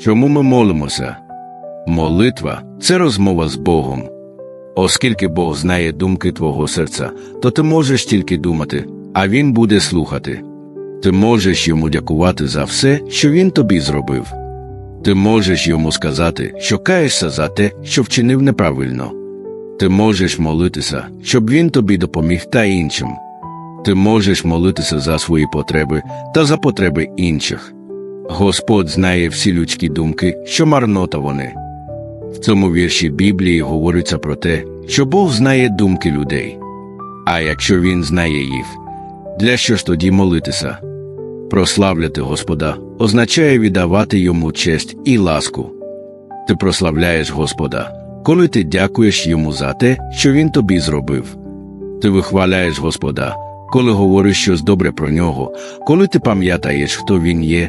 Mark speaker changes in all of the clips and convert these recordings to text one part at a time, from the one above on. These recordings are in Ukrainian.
Speaker 1: Чому ми молимося? Молитва це розмова з Богом. Оскільки Бог знає думки твого серця, то ти можеш тільки думати, а Він буде слухати. Ти можеш йому дякувати за все, що він тобі зробив. Ти можеш йому сказати, що каєшся за те, що вчинив неправильно. Ти можеш молитися, щоб він тобі допоміг та іншим. Ти можеш молитися за свої потреби та за потреби інших. Господь знає всі людські думки, що марнота вони. В цьому вірші Біблії говориться про те, що Бог знає думки людей. А якщо він знає їх, для що ж тоді молитися? Прославляти Господа означає віддавати йому честь і ласку. Ти прославляєш Господа, коли ти дякуєш йому за те, що він тобі зробив. Ти вихваляєш Господа, коли говориш щось добре про нього, коли ти пам'ятаєш, хто він є,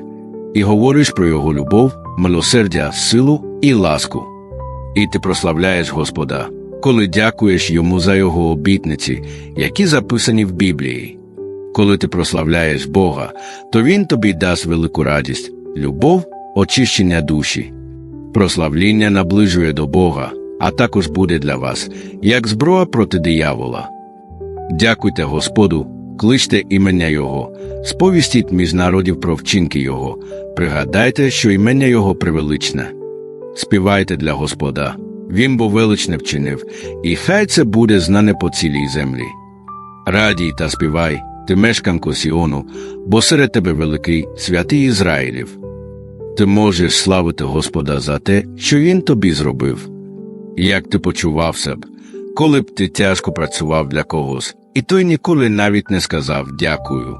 Speaker 1: і говориш про його любов, милосердя, силу і ласку. І ти прославляєш Господа, коли дякуєш йому за його обітниці, які записані в Біблії. Коли ти прославляєш Бога, то Він тобі дасть велику радість, любов, очищення душі. Прославління наближує до Бога, а також буде для вас, як зброя проти диявола. Дякуйте Господу, кличте імення Його, сповістіть між народів про вчинки Його, пригадайте, що імення Його превеличне. Співайте для Господа, Він бо величне вчинив, і хай це буде знане по цілій землі. Радій та співай, ти мешканко Сіону, бо серед тебе великий святий Ізраїлів. Ти можеш славити Господа за те, що Він тобі зробив. Як ти почувався б, коли б ти тяжко працював для когось, і той ніколи навіть не сказав дякую.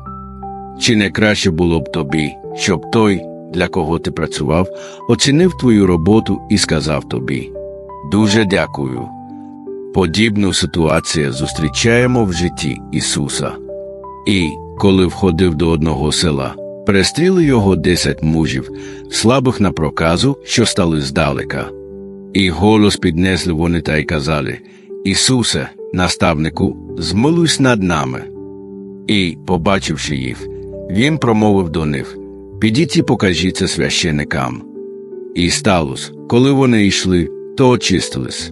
Speaker 1: Чи не краще було б тобі, щоб той, для кого ти працював, оцінив твою роботу і сказав тобі Дуже дякую. Подібну ситуацію зустрічаємо в житті Ісуса. І, коли входив до одного села, перестріли його десять мужів, слабих на проказу, що стали здалека. І голос піднесли вони та й казали Ісусе, наставнику, змилуйся над нами. І, побачивши їх, він промовив до них Підіть і покажіться священикам. І сталося, коли вони йшли, то очистились.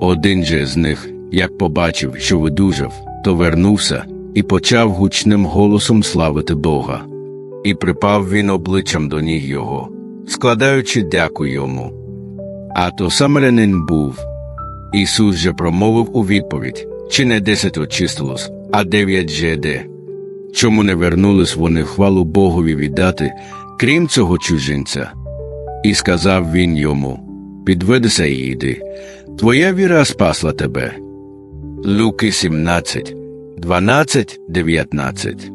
Speaker 1: Один же з них, як побачив, що видужав, то вернувся і почав гучним голосом славити Бога. І припав він обличчям до ніг його, складаючи дяку йому. А то самарянин був. Ісус же промовив у відповідь чи не десять очистилось, а дев'ять же де. Чому не вернулись вони хвалу Богові віддати, крім цього чужинця? І сказав він йому Підведися і йди, твоя віра спасла тебе. Луки 17, 12, 19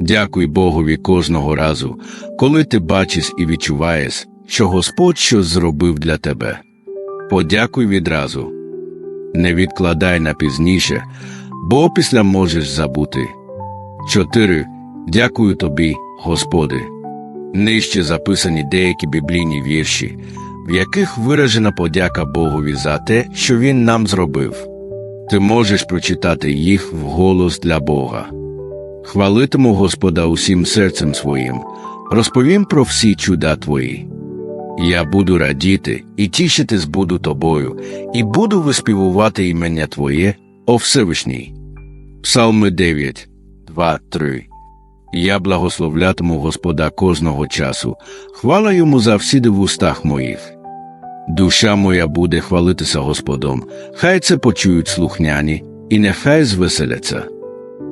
Speaker 1: Дякуй Богові кожного разу, коли ти бачиш і відчуваєш, що Господь щось зробив для тебе. Подякуй відразу. Не відкладай на пізніше, бо після можеш забути. 4. Дякую тобі, Господи. Нижче записані деякі біблійні вірші, в яких виражена подяка Богові за те, що Він нам зробив. Ти можеш прочитати їх вголос для Бога. Хвалитиму Господа усім серцем своїм, розповім про всі чуда твої. Я буду радіти і тішитись буду тобою, і буду виспівувати імення Твоє, о Всевишній. Псалми 9, 2, 3 Я благословлятиму Господа кожного часу, хвала йому завсіди в устах моїх. Душа моя буде хвалитися Господом, хай це почують слухняні, і нехай звеселяться.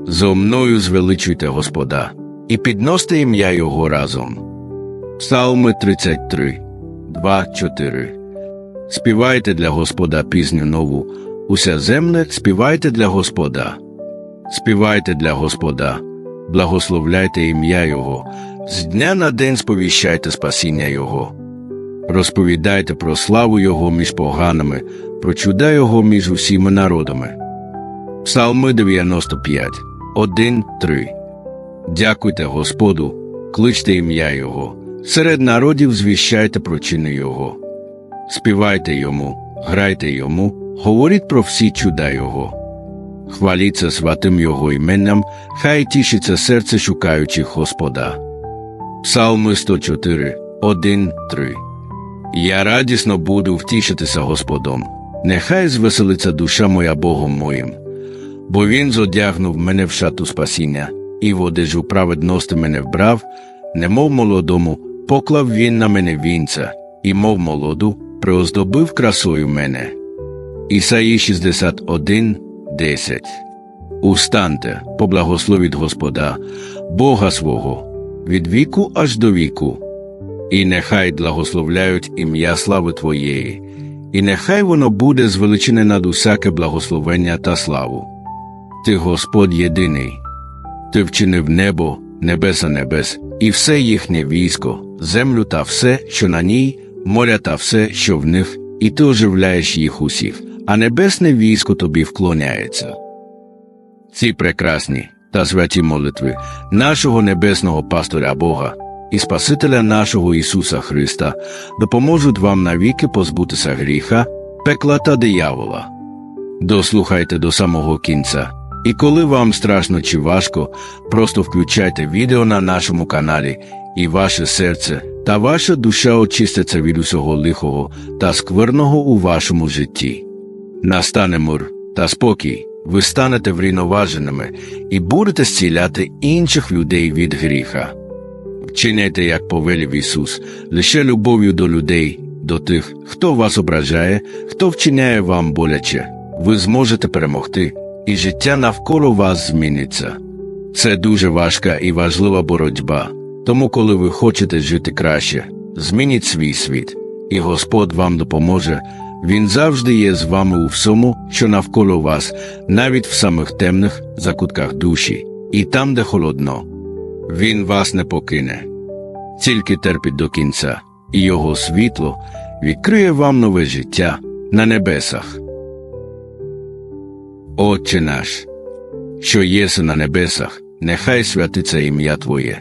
Speaker 1: Зо мною звеличуйте Господа, і підносьте ім'я Його разом. Псалми 33, 2, 4 Співайте для Господа пісню нову, уся земле співайте для Господа. Співайте для Господа, благословляйте ім'я Його, з дня на день сповіщайте спасіння Його. Розповідайте про славу Його між поганими, про чуда Його між усіма народами. Псалми 95, 1, 3 Дякуйте Господу, кличте ім'я Його, серед народів звіщайте про чини Його. Співайте йому, грайте йому, говоріть про всі чуда Його. Хваліться святим Його іменням, хай тішиться серце шукаючих Господа. Псалми 104, 1.3 Я радісно буду втішитися Господом. Нехай звеселиться душа моя Богом моїм, бо Він зодягнув мене в шату спасіння, і в одежу праведності мене вбрав, немов молодому, поклав він на мене вінця, і, мов молоду, приоздобив красою мене. Ісаї 61, 10 Устаньте, поблагословіть Господа, Бога свого, від віку аж до віку, і нехай благословляють ім'я слави Твоєї, і нехай воно буде звеличене над усяке благословення та славу. Ти Господь єдиний, ти вчинив небо, небеса небес, і все їхнє військо, землю та все, що на ній, моря та все, що в них, і ти оживляєш їх усіх, а небесне військо тобі вклоняється. Ці прекрасні та святі молитви нашого небесного пастора Бога і Спасителя нашого Ісуса Христа допоможуть вам навіки позбутися гріха, пекла та диявола. Дослухайте до самого кінця. І коли вам страшно чи важко, просто включайте відео на нашому каналі, і ваше серце та ваша душа очистяться від усього лихого та скверного у вашому житті. Настане мир та спокій, ви станете врівноваженими і будете зціляти інших людей від гріха. Вчиняйте, як повелів Ісус, лише любов'ю до людей, до тих, хто вас ображає, хто вчиняє вам боляче, ви зможете перемогти, і життя навколо вас зміниться. Це дуже важка і важлива боротьба, тому, коли ви хочете жити краще, змініть свій світ, і Господь вам допоможе. Він завжди є з вами у всьому, що навколо вас, навіть в самих темних закутках душі, і там, де холодно. Він вас не покине. Тільки терпіть до кінця, і його світло відкриє вам нове життя на небесах. Отче наш, що єси на небесах, нехай святиться ім'я Твоє,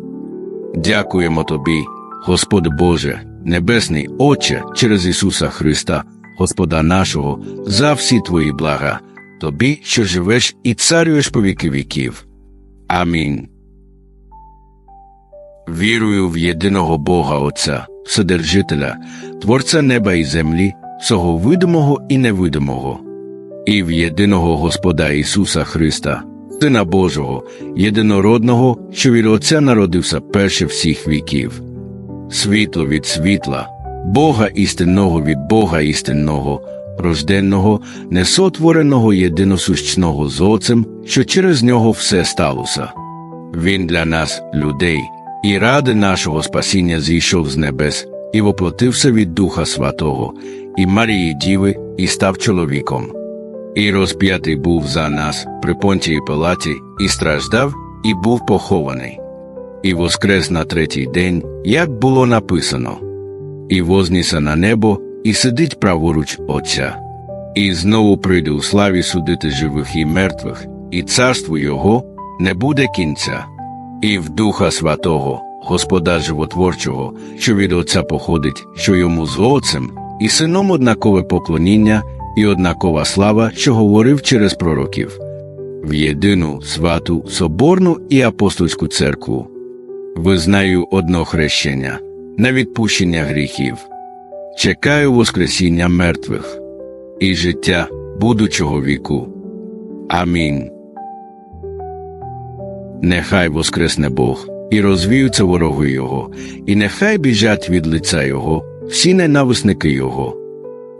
Speaker 1: Дякуємо Тобі, Господи Боже, Небесний Отче, через Ісуса Христа. Господа нашого, за всі твої блага, тобі, що живеш і царюєш по віки віків. Амінь. Вірую в єдиного Бога Отця, Вседержителя, Творця неба і землі, всього видимого і невидимого, і в єдиного Господа Ісуса Христа, Сина Божого, єдинородного, що від Отця народився перше всіх віків, світло від світла. Бога істинного від Бога істинного, рожденного, несотвореного єдиносущного з Отцем, що через нього все сталося. Він для нас, людей, і ради нашого спасіння зійшов з небес і воплотився від Духа Святого, і Марії Діви, і став чоловіком. І розп'ятий був за нас при понтії Пилаті, і страждав, і був похований, і воскрес на третій день, як було написано. І возніся на небо, і сидить праворуч Отця, і знову прийде у славі судити живих і мертвих, і царству Його не буде кінця, і в Духа Святого, Господа Животворчого, що від Отця походить, що йому з Отцем, і сином однакове поклоніння, і однакова слава, що говорив через пророків, в єдину святу, соборну і апостольську церкву. Визнаю одно хрещення на відпущення гріхів, чекаю Воскресіння мертвих і життя будучого віку. Амінь. Нехай воскресне Бог і розвіються вороги Його, і нехай біжать від лиця Його всі ненависники Його.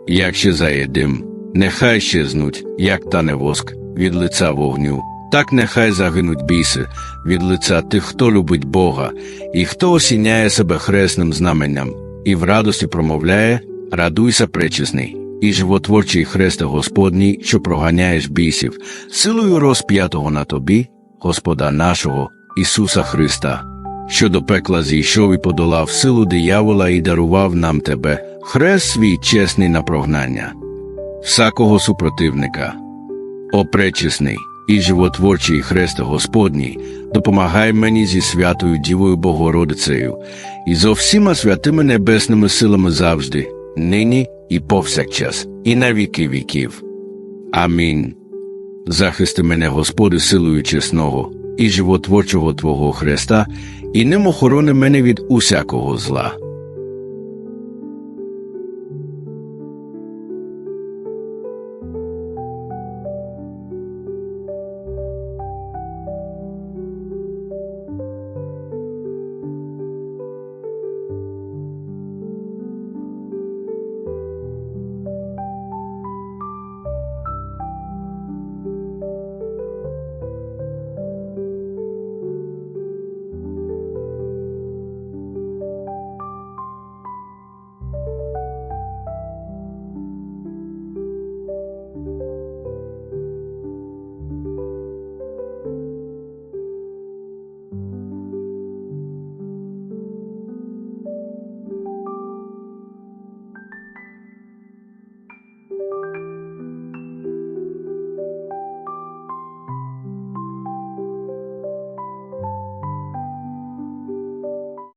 Speaker 1: Як ще заєдим, нехай щезнуть, як тане воск від лиця вогню. Так нехай загинуть біси від лиця тих, хто любить Бога, і хто осіняє себе хресним знаменням, і в радості промовляє Радуйся, пречесний, і животворчий хресте Господній, що проганяєш бісів, силою розп'ятого на тобі, Господа нашого, Ісуса Христа, що до пекла зійшов і подолав силу диявола і дарував нам тебе, хрест свій чесний на прогнання, всякого супротивника. О пречесний і животворчий хрест Господній, допомагай мені зі святою Дівою Богородицею і зо всіма святими небесними силами завжди, нині і повсякчас, і на віки віків. Амінь. Захисти мене, Господи, силою чесного і животворчого Твого Христа, і ним охорони мене від усякого зла.